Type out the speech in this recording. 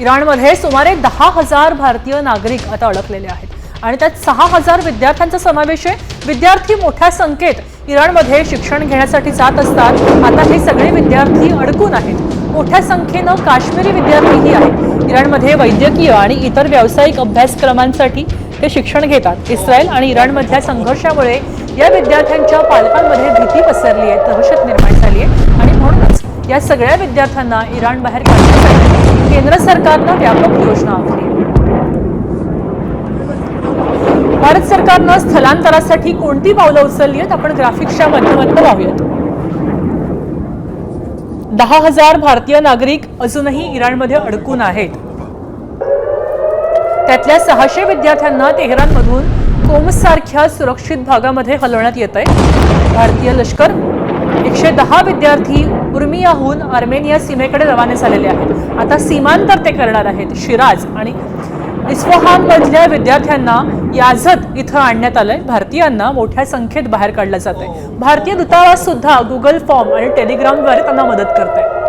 इराणमध्ये सुमारे दहा हजार भारतीय नागरिक आता अडकलेले आहेत. आणि त्यात सहा हजार विद्यार्थ्यांचा समावेश आहे. विद्यार्थी मोठ्या संख्येत इराणमध्ये शिक्षण घेण्यासाठी जात असतात. आता हे सगळे विद्यार्थी अडकून आहेत. मोठ्या संख्येनं काश्मीरी विद्यार्थीही आहेत. इराणमध्ये वैद्यकीय आणि इतर व्यावसायिक अभ्यासक्रमांसाठी ते शिक्षण घेतात. इस्रायल आणि इराणमधल्या संघर्षामुळे या विद्यार्थ्यांच्या पालकांमध्ये भीती पसरली आहे. दहशत निर्माण या सगळ्या विद्यार्थ्यांना इराण बाहेर काढण्यासाठी केंद्र सरकारनं व्यापक योजना आखली भारत सरकारनं स्थलांतरासाठी कोणती पावलं उचलली आहेत? आपण ग्राफिक्सच्या माध्यमातून पाहूयात. दहा हजार भारतीय नागरिक अजूनही इराणमध्ये अडकून आहेत. त्यातल्या सहाशे विद्यार्थ्यांना तेहरानमधून कोमसारख्या सुरक्षित भागामध्ये हलवण्यात येत आहे भारतीय लष्कर एकशे दहा विद्यार्थी उर्मियाहून आर्मेनिया सीमेकडे रवाने झालेले आहेत. आता सीमांतर ते करणार आहेत शिराज आणि इस्फोहान मधल्या विद्यार्थ्यांना याझत इथं आणण्यात आलंय. भारतीयांना मोठ्या संख्येत बाहेर काढलं जात आहे भारतीय दूतावास सुद्धा गुगल फॉर्म आणि टेलिग्रामद्वारे त्यांना मदत करत आहे